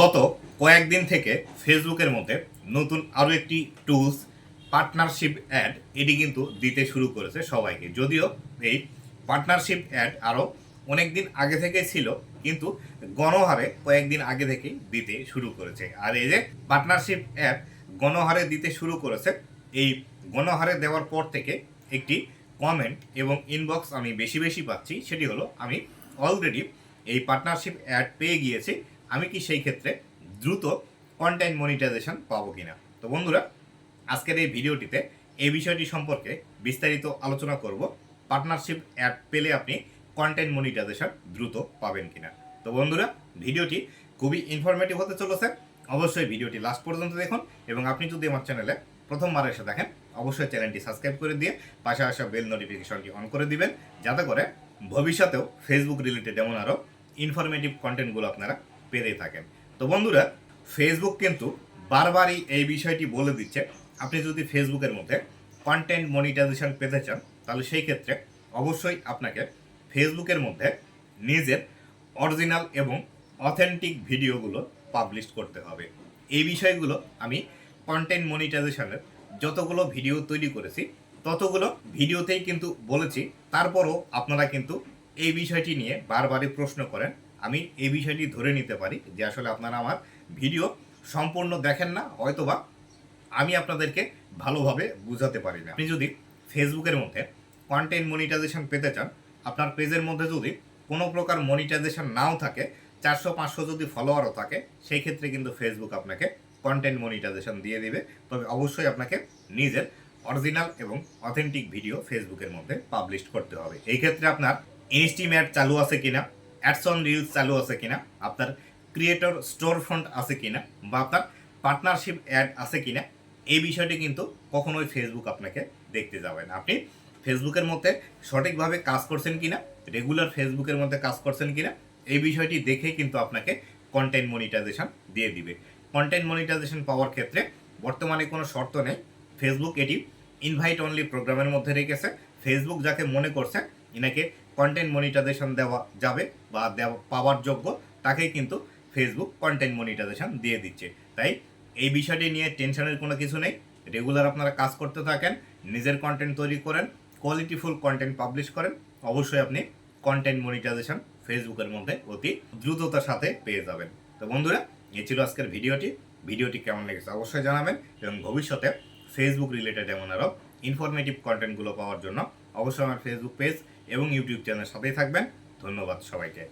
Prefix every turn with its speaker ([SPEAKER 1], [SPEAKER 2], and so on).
[SPEAKER 1] গত কয়েকদিন থেকে ফেসবুকের মধ্যে নতুন আরও একটি টুলস পার্টনারশিপ অ্যাড এটি কিন্তু দিতে শুরু করেছে সবাইকে। যদিও এই পার্টনারশিপ অ্যাড আরও অনেক দিন আগে থেকে ছিল, কিন্তু গণহারে কয়েকদিন আগে থেকেই দিতে শুরু করেছে। আর এই যে পার্টনারশিপ অ্যাড গণহারে দিতে শুরু করেছে, এই গণহারে দেওয়ার পর থেকে একটি কমেন্ট এবং ইনবক্স আমি বেশি বেশি পাচ্ছি, সেটি হলো আমি অলরেডি এই পার্টনারশিপ অ্যাড পেয়ে গিয়েছি। আমি কি সেই ক্ষেত্রে দ্রুত কন্টেন্ট মনিটাইজেশন পাবো কিনা? তো বন্ধুরা, আজকের এই ভিডিওটিতে এই বিষয়টি সম্পর্কে বিস্তারিত আলোচনা করব। পার্টনারশিপ অ্যাড পেলে আপনি কন্টেন্ট মনিটাইজেশন দ্রুত পাবেন কিনা। তো বন্ধুরা, ভিডিওটি খুবই ইনফরমেটিভ হতে চলেছে। অবশ্যই ভিডিওটি লাস্ট পর্যন্ত দেখুন এবং আপনি যদি আমার চ্যানেলে প্রথমবার এসে দেখেন, অবশ্যই চ্যানেলটি সাবস্ক্রাইব করে দিয়ে পাশে আসা বেল নোটিফিকেশনটি অন করে দিবেন। যাতে করে ভবিষ্যতেও ফেসবুক রিলেটেড এমন আরও ইনফরমেটিভ কন্টেন্টগুলো আপনারা পেতে থাকেন। তো বন্ধুরা ফেসবুক কিন্তু বারবারই এই বিষয়টি বলে দিচ্ছে। আপনি যদি ফেসবুকের মধ্যে কন্টেন্ট মনিটাইজেশন পেতে চান, তাহলে সেই ক্ষেত্রে অবশ্যই আপনাকে ফেসবুকের মধ্যে নিজের অরিজিনাল এবং অথেন্টিক ভিডিওগুলো পাবলিশ করতে হবে। এই বিষয়গুলো আমি কন্টেন্ট মনিটাইজেশনের যতগুলো ভিডিও তৈরি করেছি, ততগুলো ভিডিওতেই কিন্তু বলেছি। তারপরও আপনারা কিন্তু এই বিষয়টি নিয়ে বারবারই প্রশ্ন করেন। আমি এই বিষয়টি ধরে নিতে পারি যে আসলে আপনারা আমার ভিডিও সম্পূর্ণ দেখেন না, হয়তোবা আমি আপনাদেরকে ভালোভাবে বুঝাতে পারি না। আপনি যদি ফেসবুকের মধ্যে কন্টেন্ট মনিটাইজেশন পেতে চান, আপনার পেজের মধ্যে যদি কোনো প্রকার মনিটাইজেশন নাও থাকে, চারশো, পাঁচশো যদি ফলোয়ারও থাকে, সেই ক্ষেত্রে কিন্তু ফেসবুক আপনাকে কন্টেন্ট মনিটাইজেশন দিয়ে দিবে। তবে অবশ্যই আপনাকে নিজের অরিজিনাল এবং অথেন্টিক ভিডিও ফেসবুকের মধ্যে পাবলিশ করতে হবে। এই ক্ষেত্রে আপনার ইনস্টিমেট চালু আছে কিনা অ্যাডসন রিলস চালু আছে কিনা, আপনার ক্রিয়েটর স্টোর ফ্রন্ট আছে কিনা, বা আপনার পার্টনারশিপ অ্যাড আছে কিনা, এই বিষয়টি কিন্তু কখনোই ফেসবুক আপনাকে দেখতে যাবে না। আপনি ফেসবুকের মধ্যে সঠিকভাবে কাজ করছেন কিনা রেগুলার ফেসবুকের মধ্যে কাজ করছেন কিনা, এই বিষয়টি দেখে কিন্তু আপনাকে কন্টেন্ট মনিটাইজেশন দিয়ে দিবে। কন্টেন্ট মনিটাইজেশন পাওয়ার ক্ষেত্রে বর্তমানে কোনো শর্ত নেই। ফেসবুক এটি ইনভাইট অনলি প্রোগ্রামের মধ্যে রেখেছে। ফেসবুক যাকে মনে করছে এনাকে কন্টেন্ট মনিটাইজেশন দেওয়া যাবে বা পাওয়ার যোগ্য, তাকেই কিন্তু ফেসবুক কন্টেন্ট মনিটাইজেশন দিয়ে দিচ্ছে। তাই এই বিষয়টি নিয়ে টেনশনের কোনো কিছু নেই। রেগুলার আপনারা কাজ করতে থাকেন, নিজের কন্টেন্ট তৈরি করেন কোয়ালিটিফুল কন্টেন্ট পাবলিশ করেন, অবশ্যই আপনি কন্টেন্ট মনিটাইজেশন ফেসবুকের মধ্যে অতি দ্রুততার সাথে পেয়ে যাবেন। তো বন্ধুরা, এই ছিল আজকের ভিডিওটি। ভিডিওটি কেমন লেগেছে অবশ্যই জানাবেন এবং ভবিষ্যতে ফেসবুক রিলেটেড এমন আরও ইনফরমেটিভ কন্টেন্টগুলো পাওয়ার জন্য অবশ্যই আমার ফেসবুক পেজ এবং ইউটিউব চ্যানেল সাথেই থাকবেন। ধন্যবাদ সবাইকে।